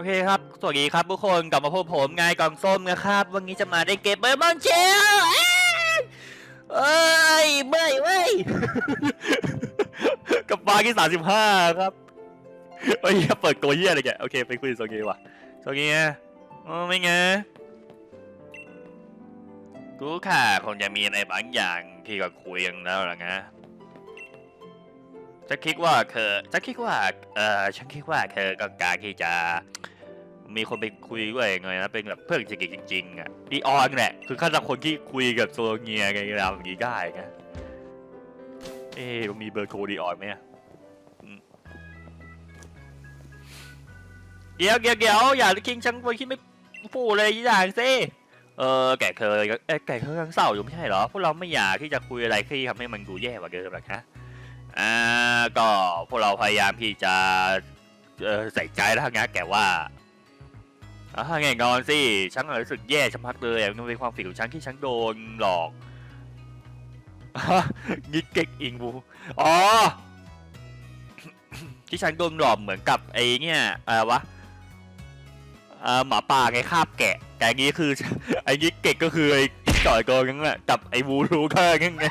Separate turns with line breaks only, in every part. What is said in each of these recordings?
โอเคครับ สวัสดีครับทุกคนกลับมาพบผมไงกล่องส้มนะครับ วันนี้จะมาได้เก็บเบอร์มอนเชลเอ้ยเมื่อยเว้ย กับปลาที่สามสิบห้าครับเฮ้ยเปิดตัวเยี่ยอะไรแกโอเค ไปคุยโซเกว่ะโซเกโอ้ไม่ไงกูค่ะคงจะมีอะไรบางอย่างที่ก็คุยกันแล้วล่ะนะ จะคิดว่าเธอจะคิดว่า เออฉันคิดว่าเธอก็การที่จะ มีคนไปคุยด้วยไงนะเป็นแบบเพื่อนจริงจริงๆอะดีออนแหละคือขั้นคนที่คุยกับโซลเงียไงเราอย่างนี้ได้ไงเอ๊ะมีเบอร์โทรดีออนไหมเดี๋ยวเดี๋ยวเดี๋ยวอย่าคิงฉันไปคิดไม่พูดเลยอย่างสิเออแกเคยเอ้ยแกเคยยังเศร้าอยู่ไม่ใช่เหรอพวกเราไม่อยากที่จะคุยอะไรที่ทำให้มันดูแย่กว่าเดิมหรอกนะ อ่าก็พวกเราพยายามที่จะใส่ใจแล้วนะแกว่าอ่าไงงอนสิฉันรู้สึกแย่ชะมัดเลยอะมันเป็นความผิดของฉันที่ฉันโดนหลอกงิกเก็กอิงบูอ๋อที่ฉันโดนหลอกเหมือนกับไอ้เนี่ยอะไรวะหมาป่าไงคาบแกะแต่อันนี้คือไอ้งิกเก็กก็คือไอ้ จ่อยโกงนั่นแหละกับไอ้วูรูก็งั้นไง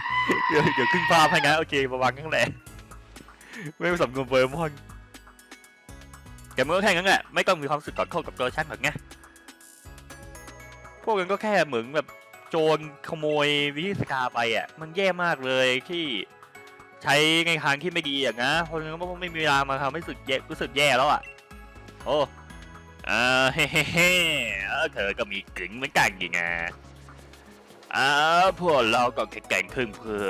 เดี๋ยวเดี๋ยวขึ้นภาพให้นโอเคประวังนั่นแหละไม่สมกับเบอร์มอนแกมันก็แค่นั้นแหละไม่ต้องมีความสึกกอดข้อกับตัวฉันหรอกไงพวกนั้นก็แค่เหมือนแบบโจรขโมยวิธีสกาไปอะ มันแย่มากเลยที่ใช้ในทางที่ไม่ดีอย่างนะเพราะงั้นก็ไม่มีเวลามาทำให้สึกแย่รู้สึกแย่แล้วอะโอ้เฮ้เฮ้เฮ้เธอก็มีกลิ่นเหมือนกันอย่างไง อ่าพวกเราก็แข่งแกร่งขึ้นเพื่อ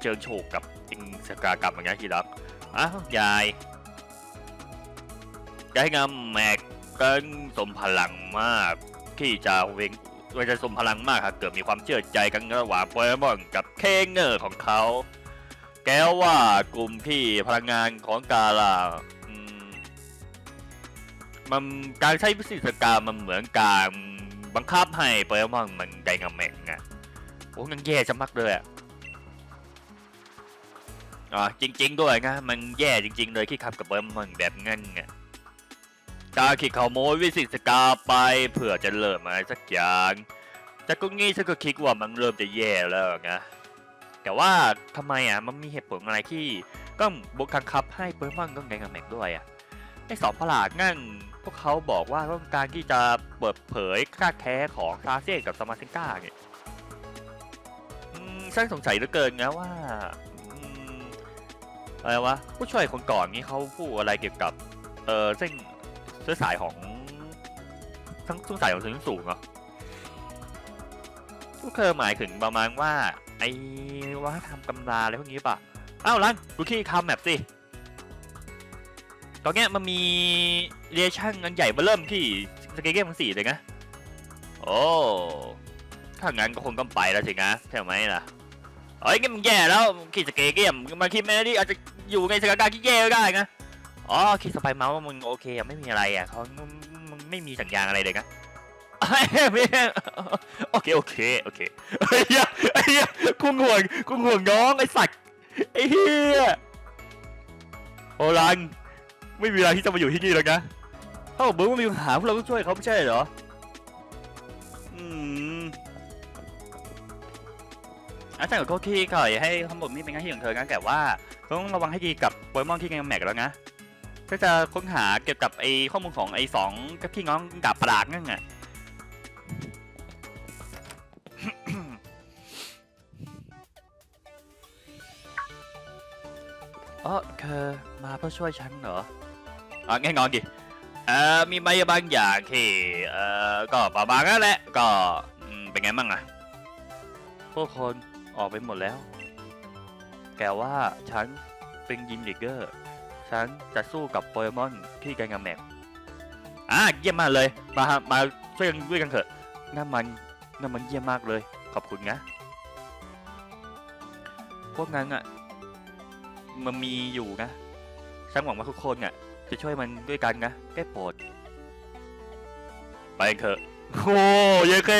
เชิญโชคกับอิงสกากรรมอย่างนี้ทีรักอ้าวยาย cái ngâm mạc cân สมพลังมากที่จะเวงเวจะสมพลังมากหากเกิดมีความเชื่อใจกันระหว่างโปเกมอนกับเคงเนอร์ของเขา แกว่ากลุ่มที่พลังงานของกาลาอืมมันการใช้วิธีสกามันเหมือนการ บังคับให้โปเกมอนมันไดงาแมงอะโอ้ยังแย่จะมักเลยอะอ่าจริง ๆ ด้วยนะมันแย่จริง ๆ เลยที่ขับกับโปเกมอนแบบงั้นไงการขีดขโมยวิสิตสกาไปเพื่อจะเริ่มอะไรสักอย่างแต่ก็งี้ฉันก็คิดว่ามันเริ่มจะแย่แล้วนะแต่ว่าทำไมอะมันมีเหตุผลอะไรที่ก็บกคังคับให้เปิร์มอนก็ไงกับแม็กด้วยอะไอ้สองประหลาดงั้น พวกเขาบอกว่าต้องการที่จะเปิดเผยค่าแท้ของซาเซียกับสมาเซนก้าเนี่ยฉันสงสัยเหลือเกินนะว่าอะไรวะผู้ช่วยคนก่อนนี้เขาพูดอะไรเกี่ยวกับเออเส้นเสื้อสายของทั้งเสื้อสายของสูงสูงเหรอก็เคยหมายถึงประมาณว่าไอ้ว่าทำกำราอะไรพวกนี้ป่ะอ้าวลันดูที่คำแบบสิ ตอนเนี้ยมันมีเรียชั่นอันใหญ่มาเริ่มที่สเกเกมทั้งสี่เลยนะ โอ้ถ้างั้นก็คงต้องไปแล้วสินะใช่ไหมล่ะเอ้ยงั้นมันแย่แล้วขี่สเกเกมมาคิดไม่ได้ดิอาจจะอยู่ในสถานการณ์ที่แย่ก็ได้นะอ๋อคิดสไปเมาส์ว่ามึงโอเคอะไม่มีอะไรอะเขามึงไม่มีสัญญาณอะไรเลยนะโอเคโอเคโอเคไอ้เหี้ยไอ้เหี้ยกูห่วงกูห่วงน้องไอ้สัตว์ไอ้เหี้ยโอรัน ไม่มีเวลาที่จะมาอยู่ที่นี่แล้วนะเขาบอกว่ามีปัญหาพวกเราต้องช่วยเขาไม่ใช่เหรออืมอาจารย์กับโคกี้ก่อยให้ข้อมูลนี่เป็นหน้าที่ของเธอนะแต่ว่าต้องระวังให้ดีกับโปเกมอนที่ไงแม็กแล้วนะก็จะค้นหาเกี่ยวกับไอ้ข้อมูลของไอ้สองกับพี่น้องกับปรากนั่นไงเออเธอมาเพื่อช่วยฉันเหรอ แง่งอนดิเอ่อมีใบบางอย่างที่เอ่อก็ประมาณนั้นแหละก็อืมเป็นไงบ้างอะพวกคนออกไปหมดแล้ว แกว่าฉันเป็นยินดิเกอร์ ฉันจะสู้กับโปเกมอนที่ไกงามแมกอะเยี่ยมมากเลย มาฮะมาช่วยกันด้วยกันเถอะงั้นมันงั้นมันเยี่ยมมากเลย ขอบคุณนะพวกนั้นอะ มันมีอยู่นะฉันหวังว่าทุกคนอะ จะช่วยมันด้วยกันนะได้โปรด ไปเถอะ โอ้เยเค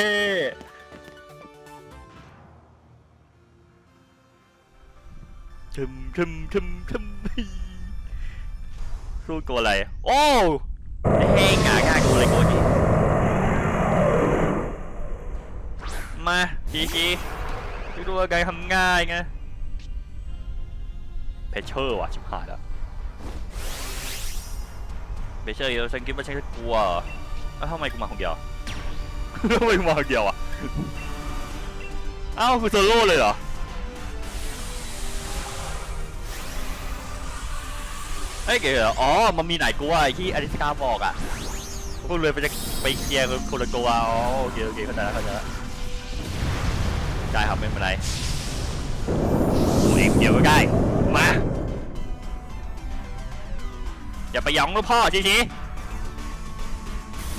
ทึมทึมทึมทึมสู้ตัวอะไร โอ้เฮ้ยง่ายง่ายกูเลยกูนี่มาจีจีดูว่าไงทำง่ายไงเพชเชอร์ว่ะชิบหายแล้ว เพชเชอร์เยอะฉันคิดว่าฉันกลัวแล้วทำไมกูมาคนเดียวทำไมกูมาคนเดียวอะอ้าคือโซโล่เลยเหรอเฮ้ยเก๋เหรออ๋อ มันมีไหนกูว่าไอ้ที่อลิสกาบอกอะกูเลยไปจะไปเคลียร์คนละตัวอ๋อโอเคโอเคเข้าใจแล้วเข้าใจแล้วได้ครับไม่เป็นไรกูเองเดี๋ยวก็ได้ อย่าไปหยองลูกพ่อชีชี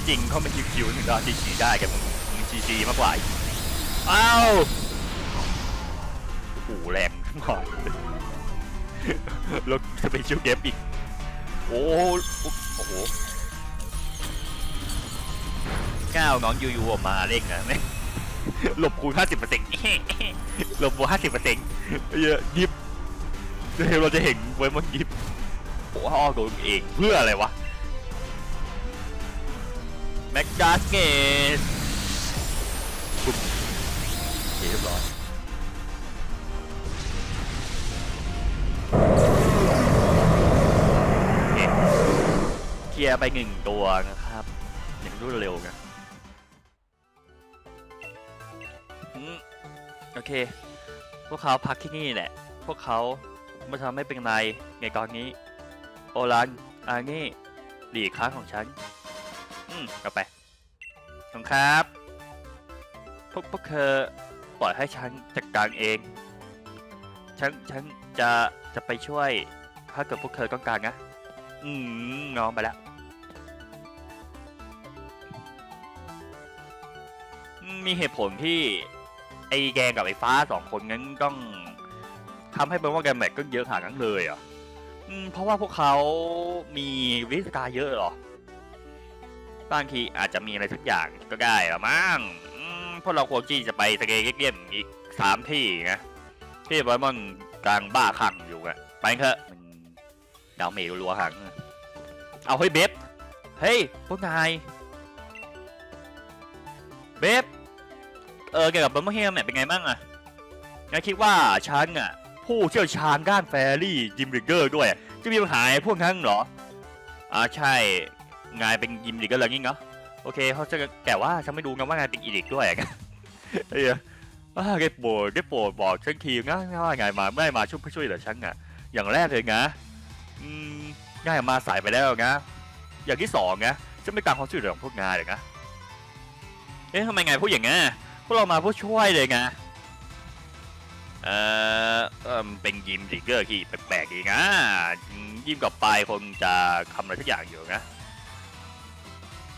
จริงเขาไม่คิวๆหนึ่งก็ชีชีได้แกมึงชีชีมากกว่าอ้าวโอ้แรงหน่อยรถสเปเชียลเกมอีก โอ้โหโอ้โหก้าวน้องยูยูออกมาเร่งนะไม่หลบคูณห้าสิบเปอร์เซ็นต์หลบบวกห้าสิบเปอร์เซ็นต์เยอะยิบเดี๋ยวเราจะเห็นไว้มันยิบ โอ้โหอ้อตัวเองเพื่ออะไรวะแม็กดาสเกตปุ๊บเรียบร้อยเคลียร์ไปหนึ่งตัวนะครับอย่างรวดเร็วนะโอเค พวกเขาพักที่นี่แหละ พวกเขาไม่ทำไม่เป็นไรในตอนนี้ โอรันอานี่หลีกค้าของฉัน อืมเอาไปขอบครับ พวกพวกเธอปล่อยให้ฉันจัดการเอง ฉัน ฉันจะ จะไปช่วย ถ้าเกิดพวกเธอต้องการนะ อืมน้องไปแล้ว มีเหตุผลที่ ไอ้แกงกับไอ้ฟ้าสองคนนั้นต้องทำให้เป็นว่าแกแมทก็เยอะขนาดนั้นเลยเหรอะ อืมเพราะว่าพวกเขามีวิสกาเยอะเหรอ บางทีอาจจะมีอะไรสักอย่างก็ได้ละมั้งอืมพวกเราควรที่จะไปสเกย์เกมอีกสามที่นะที่ไว้มันกลางบ้าคลั่งอยู่อะไปเถอะมันดาวเมย์รัวหังเอาเฮ้ยเบฟเฮ้ยพวกนายเบฟเออเกี่ยวกับบอร์เมอร์เฮมเนี่ยเป็นไงบ้างอะนายคิดว่าฉันอะ ผู้เชี่ยวชาญด้านแฟรี่ยิมริกเกอร์ด้วย จะมีปัญหาพวกนั้นเหรอ อ่าใช่นายเป็นยิมริกเกอร์แล้วงี้เหรอโอเคเขาจะแต่ว่าฉันไม่รู้นะว่านายเป็นอีริกด้วยอะเอ้ยอ่าได้โปรดได้โปรดบอกฉันทีนะว่านายมาไม่มาช่วยช่วยเหลือฉันอะอย่างแรกเลยนะอืมง่ายมาสายไปแล้วนะอย่างที่สองนะจะไม่การความช่วยเหลือของพวกงานเลยนะเอ๊ะทำไมไงพูดอย่างงี้พวกเรามาเพื่อช่วยเลยไง เอ่อเอิ่มเป็นยิมดิเกอร์ที่แปลกๆดีนะยิมกับปลายคงจะทำอะไรสักอย่างอยู่นะ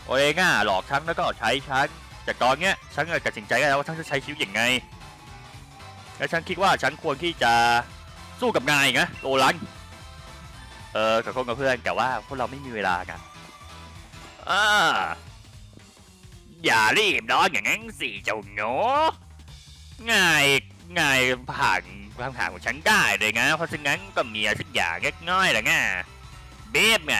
โอ้ยง่าหลอกฉันแล้วก็ใช้ฉันแต่ตอนเนี้ยฉันก็ตัดสินใจได้แล้วว่าฉันจะใช้ชีวิตอย่างไง และฉันคิดว่าฉันควรที่จะสู้กับนายนะโรลันเออกับคนกับเพื่อนแต่ว่าพวกเราไม่มีเวลากันอ่าอย่ารีบร้อนอย่างนั้นสิเจ้าหนูง่าย ง่ายผ่านคำถามของฉันได้เลยนะ เพราะฉะนั้นก็มีอะไรสักอย่างเล็กน้อยแหละไงเบฟไง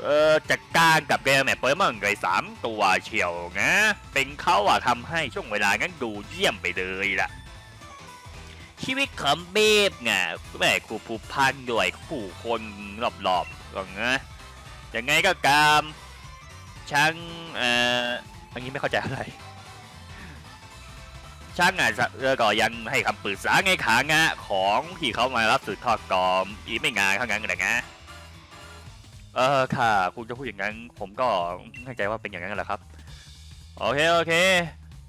เออจัดการกับเกมแมปเปิดมันเลยสามตัวเชียวนะ เป็นเขาอะทำให้ช่วงเวลานั้นดูเยี่ยมไปเลยล่ะ ชีวิตของเบฟไงแม่ครูผูกพันด้วยผู้คนรอบๆก็ไงยังไงก็กามช่างเอ่ออันนี้ไม่เข้าใจอะไร ช่างอะเออก็ยังให้คำปรึกษาไงขางะของที่เขามารับสืบทอดกอมอีกไม่งานเท่านั้นแหละนะเออค่ะ คุณจะพูดอย่างนั้น ผมก็เข้าใจว่าเป็นอย่างนั้นแหละครับ โอเคโอเค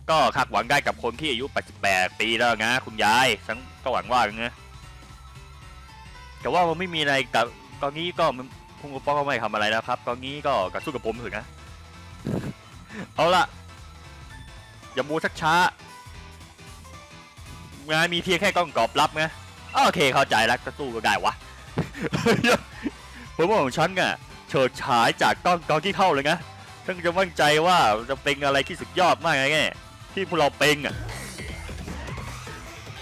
ก็คาดหวังได้กับคนที่อายุ 88 ปีแล้วนะคุณยายฉันก็หวังว่าอย่างเงี้ยแต่ว่ามันไม่มีอะไรกับตอนนี้ก็คุณป๊อกก็ไม่ทำอะไรแล้วครับตอนนี้ก็กระสู้กับผมถอะนะ เอาล่ะ อย่ามูชักช้า งานมีเพียงแค่กล้องกรอบรับนะโอเคเข้าใจแล้วกระสู้ก็ได้วะ ผมว่าของฉันอะเฉิดฉายจากกล้องกองที่เข้าเลยนะฉันจะมั่นใจว่าจะเป็นอะไรที่สุดยอดมากไงที่พวกเราเป็นอะ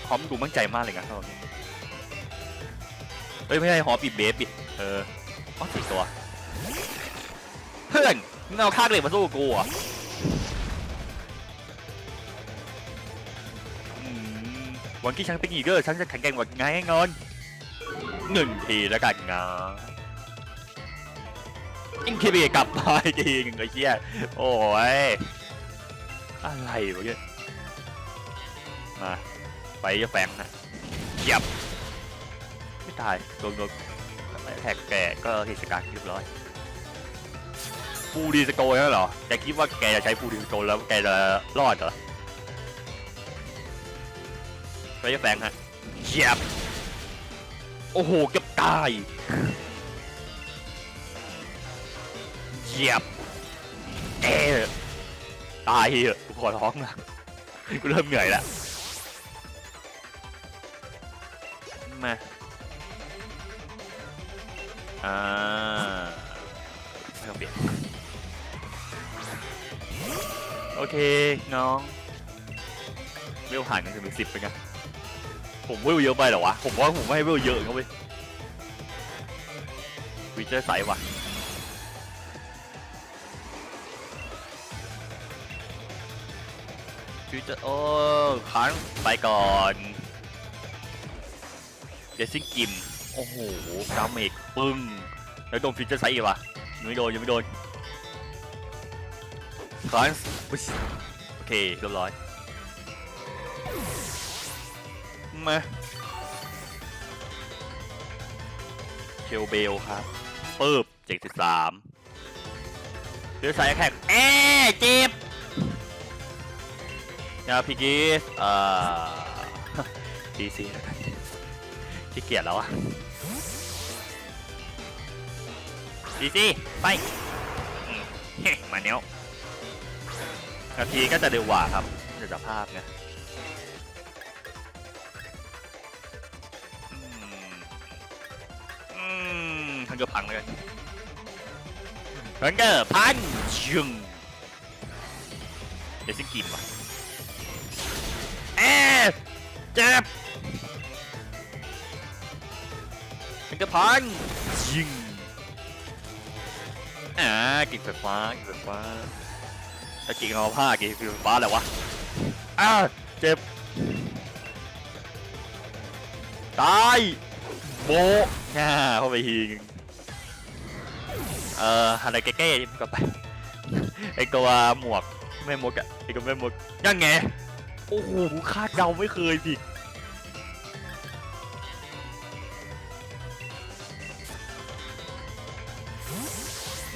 หอมดูมั่นใจมากเลยนะตอนนี้เฮ้ยไม่ใช่หอมปีเบฟดิเอออ๋อสี่ตัว เพื่อนมึงเอาค่าเหล็กมาสู้กับกู หวันที่ฉันเป็นอีเกอร์ฉันจะแข็งแกร่งกว่าไงให้งอนหนึ่งทีแล้วกันงาอิงคีบีกลับมาอีกทีหนึงไอ้เหี้ยโอ้ยอะไรวะเนี่ยมาไปจะแฝงนะเหยับไม่ตายโดนโดนแท็กแกก็เหตุการณ์เรียบร้อยฟูดีสโกนแล้เหรอแกคิดว่าแกจะใช้ฟูดีสโกนแล้วแกจะรอดเหรอ ไปจะแฝงฮะเหยียบโอ้โหเกือบตายเหยียบเอตายเหอะกูขอร้องนะกูเริ่มเหนื่อยล้วมาอ่าไม่ต้องเปลี่ยนโอเคน้องเวลห่างกันถึงสิบเป็น ผมเวลเยอะไปเหรอวะ ผมว่าผมไม่ให้เวลเยอะเขาไปวิจารใสว่ะวิจารโอ้ค้างไปก่อนเดซิงกิม โอ้โหดาเมจปึ้ง แล้วโดนฟิชเจอร์ไซด์อีกวะยังไม่โดนยังไม่โดนคอนส์โอเคเรียบร้อย มาเชลเบลครับปึ๊บเจ็ดสิบสามเดือดสายแข่งเอ๊เจ็บยาพิกิสอ่าดีซีแล้วกันขี้เกียจแล้วอะดีสิไปมาเนี้ยนาทีก็จะเร็วกว่าครับในสภาพไง ทังเกอร์พังเลยทังเกอร์พันยึงเดี๋ยวซิงกินว่ะเอ๊ะเจ็บทังเกอร์พันยิงอ่ากิ่งไฟฟ้ากิ่งไฟฟ้าตะกิ่งเอาผ้ากิ่งไฟฟ้าอะไรวะอ้าวเจ็บตายโบะง่าเข้าไปทีนึง อ่ออะไรแก้ๆก็ไปไอตัวหมวกแม่มดอะไอตัวแม่มดยังไงโอ้โหคาดเดาไม่เคยผิด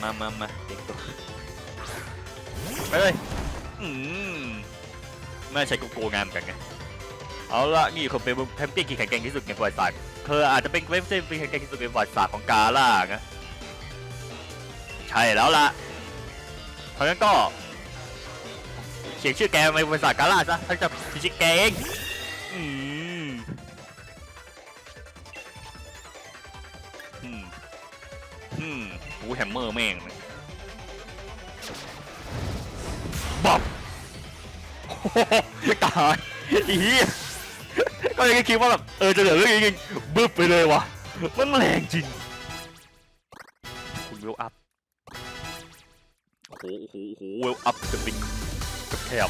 มามามาเด็กตัวไปเลยอืมไม่ใช่กูโกงามกันไงเอาละนี่เขาเป็นแชมเปี้ยนที่แข็งแกร่งที่สุดในประวัติศาสตร์เธออาจจะเป็นแชมเปี้ยนที่แข็งแกร่งที่สุดในประวัติศาสตร์ของกาล่านะ ช่แล้วล่ะเพราะงั้นก็เขียนชื่อแกในประวัติศาร์กาล่าซะถ้าจะพิชิตแกเองอืมอืมอืมกูแฮมเมอร์แม่งเลยบ๊อบโอ้โหตายอีเหี้ยก็เลยคิดว่าแบบเออจะเหลือเรื่องนี้จริงบึ้บไปเลยวะมันแรงจริง คุณเวอัพ โอ้โหโอ้โหโอ้โหเวลอัพจะเป็นกแทบ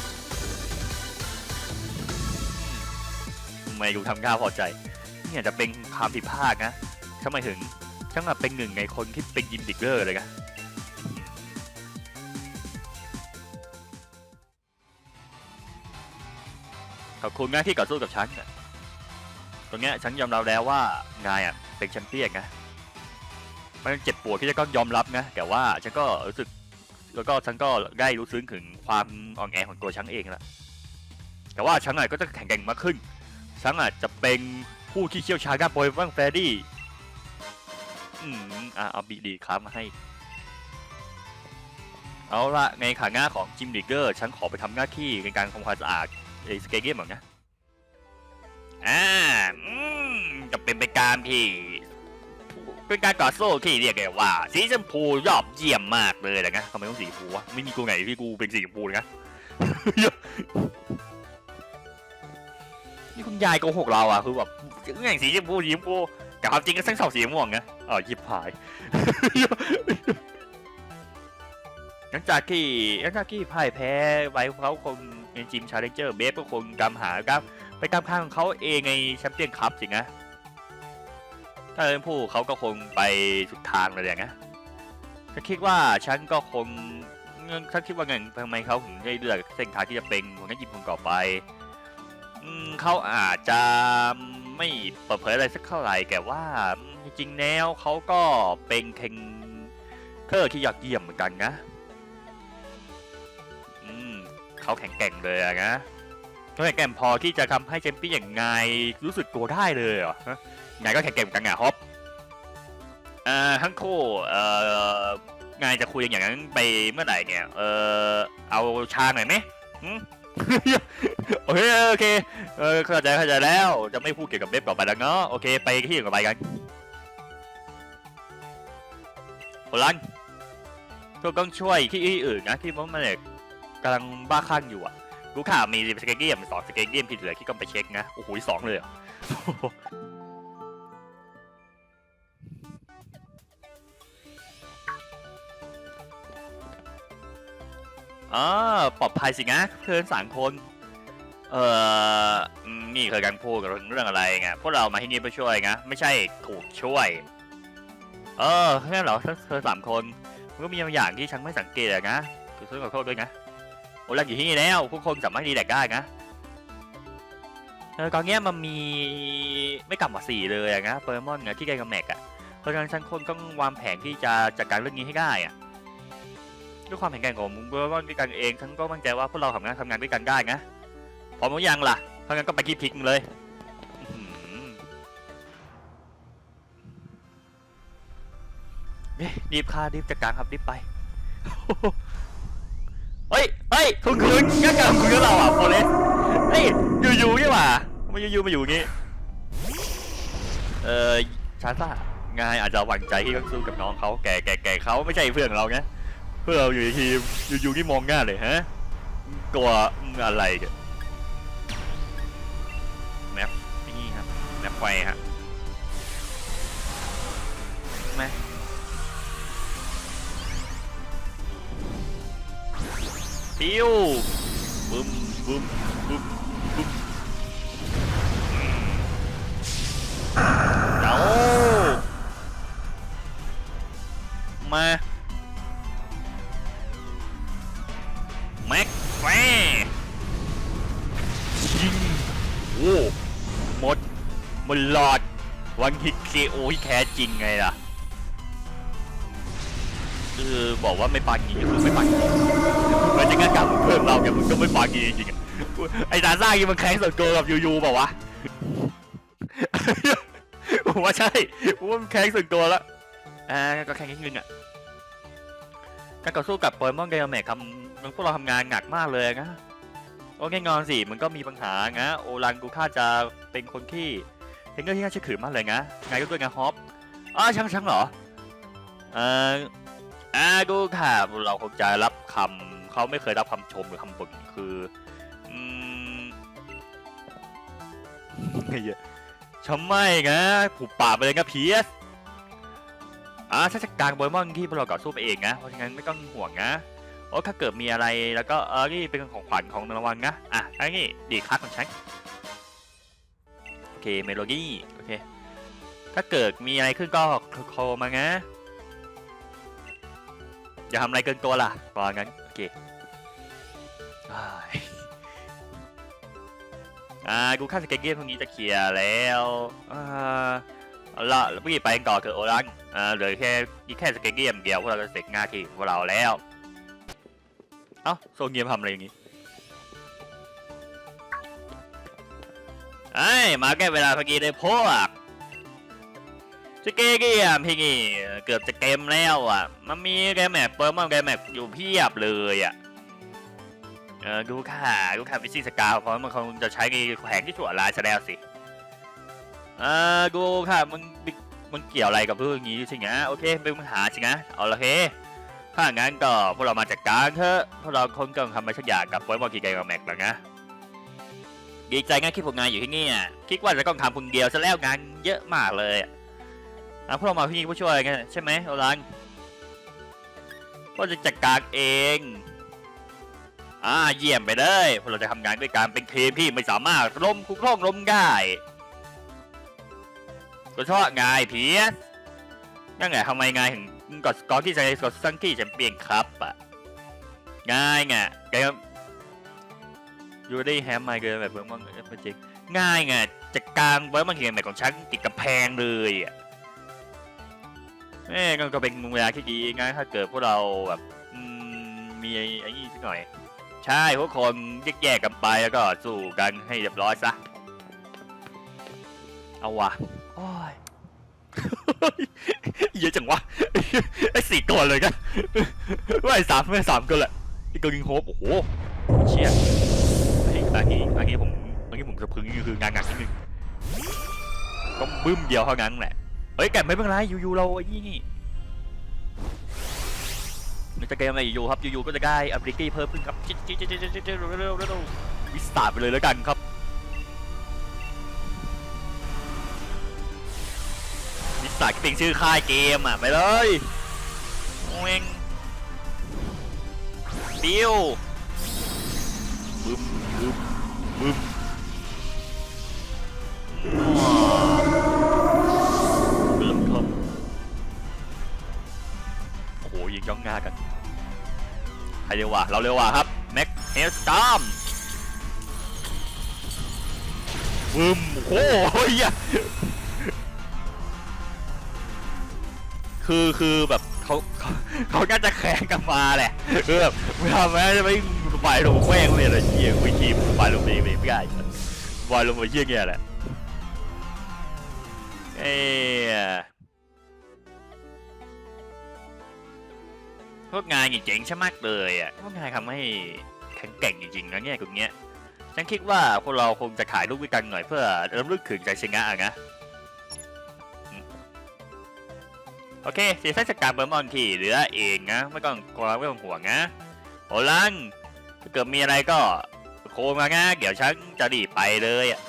ไมกูทำท่าพอใจ เนี่ยจะเป็นความผิดพลาดนะทำไมถึงช่างเป็นหนึ่งในคนที่เป็นยินดิกเกอร์เลยนะขอบคุณนะที่ต่อสู้กับฉันน่ะตรงเนี้ยฉันยอมรับแล้วว่านายอะเป็นแชมเปี้ยนนะ มันเจ็บปวดที่จะต้องยอมรับนะ แต่ว่าฉันก็รู้สึก แล้วก็ฉันก็ได้รู้ซึ้งถึงความอ่อนแอของตัวฉันเองละแต่ว่าฉันอะก็จะแข็งแกร่งมากขึ้นฉันอะจะเป็นผู้ที่เชี่ยวชาญด้านโปรยบ้างแฟรี่อืมอะเอาบีดีครับมาให้ เอาละในฐานะของจิมดิกเกอร์ฉันขอไปทำหน้าที่ในการทำความสะอาดไอ้สเกเกมแบบนะอ่าอืมจะเป็นไปการที่ เป็นการต่อสู้ที่เรียกได้ว่าสีชมพูยอดเยี่ยมมากเลยนะทำไมต้องสีชมพูวะไม่มีกูไหนที่กูเป็นสีชมพูนะนี่คุณยายโกหกเราอะคือแบบเรื่องสีชมพูสีชมพูแต่ความจริงก็ทั้งสองสีม่วงนะอ๋อยิบหายหลังจากที่หลังจากที่พ่ายแพ้ไว้เขาคงในจิมชาเลนเจอร์เบฟก็คงกำหาครับไปกำข้างของเขาเองในแชมเปี้ยนคัพสินะ ถ้าเป็นผู้เขาก็คงไปสุดทางเลยอย่างนะฉันคิดว่าฉันก็คงฉันคิดว่าไงทำไมเขาถึงได้เลือกเส้นทางที่จะเป็นหัวหน้ายิมคนต่อไปเขาอาจจะไม่เปิดเผยอะไรสักเท่าไหร่แต่ว่าจริงๆแล้วเขาก็เป็นเคนเคอร์ที่ยอดเยี่ยมเหมือนกันนะอืมเขาแข็งแกร่งเลยอะนะเขาแข็งแกร่งพอที่จะทำให้แชมปี้อย่างไงรู้สึกตัวได้เลยเหรอ ฮะไงก็แข่งเหมือนกันอะฮอปเอ่อทั้งคู่เอ่องานจะคุยอย่างนั้นไปเมื่อไหร่เนี่ย เออเอาชาหน่อยไหมโอเคโอเคเออเข้าใจเข้าใจแล้วจะไม่พูดเกี่ยวกับเว็บต่อไปแล้วเนาะโอเคไปที่อื่นต่อไปกันโอลันเธอต้องช่วยที่อื่นนะที่มันเด็กกำลังบ้าคลั่งอยู่อะรู้ข่าวมีสเกเกียมสองสเกเกียมที่เหลือที่ต้องไปเช็คนะโอ้โหสองเลยเห ออ๋อปลอดภัยสินะเพื่อนสามคน เอ่อ นี่เคยกันพูดกันเรื่องอะไรไงพวกเรามาที่นี่เพื่อช่วยไงไม่ใช่ถูกช่วย เออแค่เหรอเธอเธอสามคนมันก็มีบางอย่างที่ฉันไม่สังเกตนะคือฉันขอโทษด้วยนะโอ้ลังอยู่ที่นี่แล้วทุกคนสามารถรีแลกได้นะเออตอนนี้มันมีไม่กลับมาสี่เลยอะนะเปอร์มอนเนี่ยที่ไกลกับแม็กอะเพราะฉะนั้นฉันคนต้องวางแผนที่จะจัดการเรื่องนี้ให้ได้อะ ด้วยความแข็งแกร่งของเปอร์มอนด้วยกันเองฉันก็มั่นใจว่าพวกเราทำงานทำงานด้วยกันได้นะพร้อมหรือยังล่ะถ้างั้นก็ไปที่พลิกมึงเลยเฮ้ยรีบค่ารีบจัดการครับรีบไปเฮ้ยเฮ้ยคุณคุณงั้นกับคุณกับเราอะโฟเลสเฮ้ยอยู่ๆนี่หว่ามันอยู่ๆมาอยู่งี้เออชาซ่างายอาจจะหวั่นใจที่ต้องสู้กับน้องเขาแก่แก่แก่เขาไม่ใช่เพื่อนเราไงเพื่อเราอยู่ในทีมอยู่ๆนี่มองหน้าเลยฮะกลัวอะไรกันแมปนี่ครับแมปไฟฮะแม่ปิ้วบึ้มบึ้มบึ้มบึ้ม วันฮิตเคโอที่แท้จริงไงล่ะ คือบอกว่าไม่ปากีคือไม่ปากีมันจะงั้นกับเพื่อนเราเนี่ยมึงก็ไม่ปากีจริงไอ้ตาซ่ายี่มันแข่งส่วนตัวกับยูยูเปล่าวะผมว่าใช่ผมว่ามันแข่งส่วนตัวแล้วอ่าก็แข่งนิดนึงอะการต่อสู้กับโปเกมอนเกมแมกทำพวกเราทำงานหนักมากเลยนะโอเคงอนสิมันก็มีปัญหาไงโอรันกูค่าจะเป็นคนที่ เทนเนอร์ที่น่าเชื่อถือมากเลยนะไงก็ด้วยไงฮอปอ้าช่างช่างเหรอเอ่ออ่ากูค่ะเราคงจะรับคำเขาไม่เคยรับคำชมหรือคำบ่นคืออืมไอ้เหี้ยทำไมนะผูกป่าไปเลยนะพีเอสอ่าถ้าจัดการโปเกมอนที่พวกเราต่อสู้ไปเองนะ เพราะฉะนั้นไม่ต้องห่วงนะโอ้ถ้าเกิดมีอะไรแล้วก็เออนี่เป็นของขวัญของรางวัลนะ อะอันนี้ดีคัสของฉัน เคเมโลดี้โอเคถ้าเกิดมีอะไรขึ้นก็โทรมานะอย่าทำอะไรเกินตัวล่ะประมาณนั้นโอเคอ่ากูค่าสเกตเกมพวกนี้จะเคลียร์แล้วอ่าละแล้วพี่ไปกันต่อเถอโอรันอ่าเหลือแค่อีกแค่สเกตเกมเดียวพวกเราจะเสร็จงานที่ของพวกเราแล้วเอ้าโซเงียมทำอะไรอย่างงี้ ไอ้ยมาแก้เวลาพอดีเลยพวกจะเกเกียมพี่นี่เกือบจะเกมแล้วอะ มันมีแกมแมปเปิร์มอนแกมแมปอยู่เพียบเลยอะ เออดูค่ะดูค่ะฟิซิ่งสกาวเพราะมันคงจะใช้แขวงที่ถั่วลายซะแล้วสิ เออดูค่ะมันมันเกี่ยวอะไรกับเรื่องนี้ใช่ไหมโอเคเป็นปัญหาใช่ไหมเอาละเคถ้างั้นก็พวกเรามาจัดการเถอะพวกเราคงต้องทำอะไรสักอย่างกับโปเกมอนกีไกกับแม็กแล้วนะ ดีใจงั้นคิดพวกงานอยู่ที่นี่อะคิดว่าจะต้องทำคนเดียวซะแล้วงานเยอะมากเลยอะพวกเรามาที่นี่ผู้ช่วยกันใช่ไหมโอรันก็จะจัดการเองอ่าเยี่ยมไปเลยพวกเราจะทำงานด้วยการเป็นทีมที่ไม่สามารถล้มคุกคล่องล้มได้ก็ชอบไงเพียสยังไงทำไมไงถึงกดสกอร์ที่จะกดซังกี้แชมเปี้ยนครับอะง่ายไงแก ยูได้แฮมไมเกินแบบเพิ่งมั่งไม่จริงง่ายไงจัดการไว้บางทีแบบของฉันติดกับแพงเลยอะแม่ก็เป็นเวลาที่ดีไงถ้าเกิดพวกเราแบบมีไอ้ไอ้นี่สักหน่อย ใช่พวกคนแยกๆกันไปแล้วก็สู้กันให้เรียบร้อยซะเอาวะโอ้ยเยอะจังวะไอ้สี่ก่อนเลยกันว่าไอ้สามไม่สามก็แหละไอ้เกิร์ลิงโฮปโอ้โหเชี่ย เฮ้ยอันนี้อันนี้ผมอันนี้ผมสะพรึงนี่คืองานหนักนิดนึงต้องบึ้มเดียวเท่านั้นแหละเฮ้ยแกไม่เป็นไรอยู่ๆเราไอ้นี่นี่มันจะเกมอะไรอยู่ครับอยู่ๆก็จะได้อัพลิกี้เพิ่มขึ้นครับจิ๊ดจิ๊ดจิ๊ดจิ๊ดจิ๊ดจิ๊ดเร็วๆเร็วๆวิสตาร์ไปเลยแล้วกันครับวิสาก็เป็นชื่อค่ายเกมอะไปเลยเวงบิวบึมบึม บึมว้าวเริ่มครับโอ้โหยิงจ้องหน้ากันใครเร็ววะเราเร็ววะครับแม็กเฮลสตอมบึมโอ้โหคือคือแบบเขาเขาเขาน่าจะแข่งกันมาแหละคือแบบไม่ทำแม้จะไป ม่ไปลงแขว้งเลยเลยเชี่ยคุยทีมไปลงไปไม่ได้บอยลงไปเชี่ยเงี้ยแหละเอ้ยพวกงานนี่เจ๋งใช่มากเลยอะพวกงานทำให้แข็งแกร่งจริงๆนะเนี่ยตรงเนี้ยฉันคิดว่าพวกเราคงจะขายรูปด้วยกันหน่อยเพื่อรำลึกถึงใจชงะนะโอเคเสียสักการเบอร์มอนที่เหลือเองนะ ไม่ต้องกลัวไม่ต้องห่วงนะโอลัง เกิดมีอะไรก็โคมานะเดี๋ยวฉันจะรีไปเลยอะ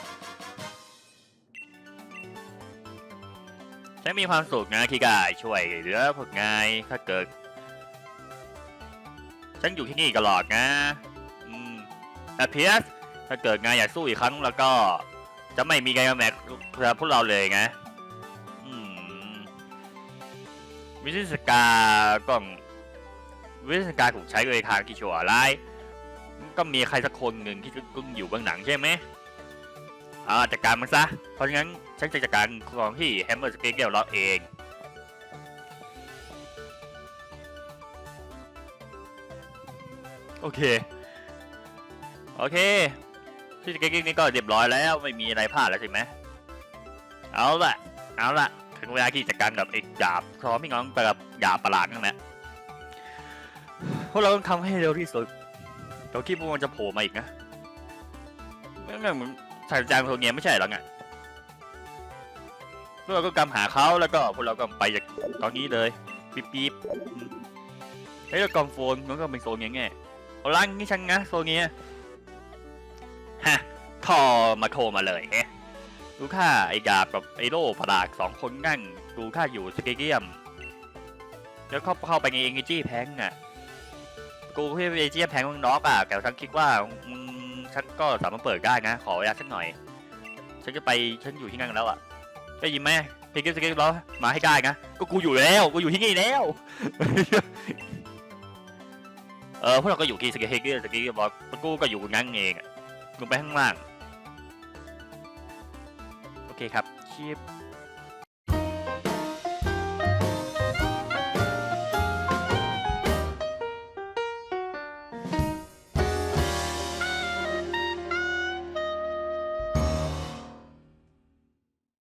ฉันมีความสุขนะที่ได้ช่วยเหลือพวกนายถ้าเกิด ฉันอยู่ที่นี่ตลอดนะอืมแต่เพียสถ้าเกิดนายอยากสู้อีกครั้งแล้วก็ จะไม่มีใครมาแม็กพวกเราเลยนะอืมวิธีสกาก็วิธีสกาถูกใช้โดยทางที่ชั่วร้าย ก็มีใครสักคนหนึ่งที่กึ่งอยู่เบื้องหลังใช่ไหมอ่าจัดการมันซะ เพราะฉะนั้นฉันจะจัดการของที่แฮมเมอร์สเกเกลเราเอง โอเค โอเคที่สเกเกลนี่ก็เรียบร้อยแล้วไม่มีอะไรพลาดแล้วใช่ไหมเอาละเอาละถึงเวลาที่จัดการกับไอ้ดาบพร้อมพี่น้องไปกับดาบประหลาดนั่นแหละพวกเราต้องทำให้เร็วที่สุด เราคิดว่ามันจะโผล่มาอีกนะไม่ไม่เหมือนสายจางโทเนียไม่ใช่หรอไงพวกเราก็กำหาเขาแล้วก็พวกเราก็ไปจากตอนนี้เลยปี๊บปี๊บอืมเฮ้ยแล้วกองโฟนมันก็เป็นโซนอย่างเงี้ยเอาล่างนี่ฉันนะโซนเนี้ยฮะทอมาโทรมาเลยเฮ้ดูค่าไอ้ดาบกับไอ้โล่ผดากสองคนนั่งดูค่าอยู่สเกเกียม แล้วเข้าเข้าไปในเอเนจีแพงอะ กูที่เอเจียแพงมึงน็อกอะแต่ฉันคิดว่ามึงฉันก็สามารถเปิดได้นะ ขอเวลาสักหน่อย ฉันจะไปฉันอยู่ที่นั่นแล้วอะได้ยินไหมเพกิสเกแล้วมาให้ได้นะก็กูอยู่แล้วกูอยู่ที่นี่แล้วเออพวกเราก็อยู่ที่สเกตเกียสเกเกียบอกกูก็อยู่นั่งเองอะมึงไปข้างล่างโอเคครับชิป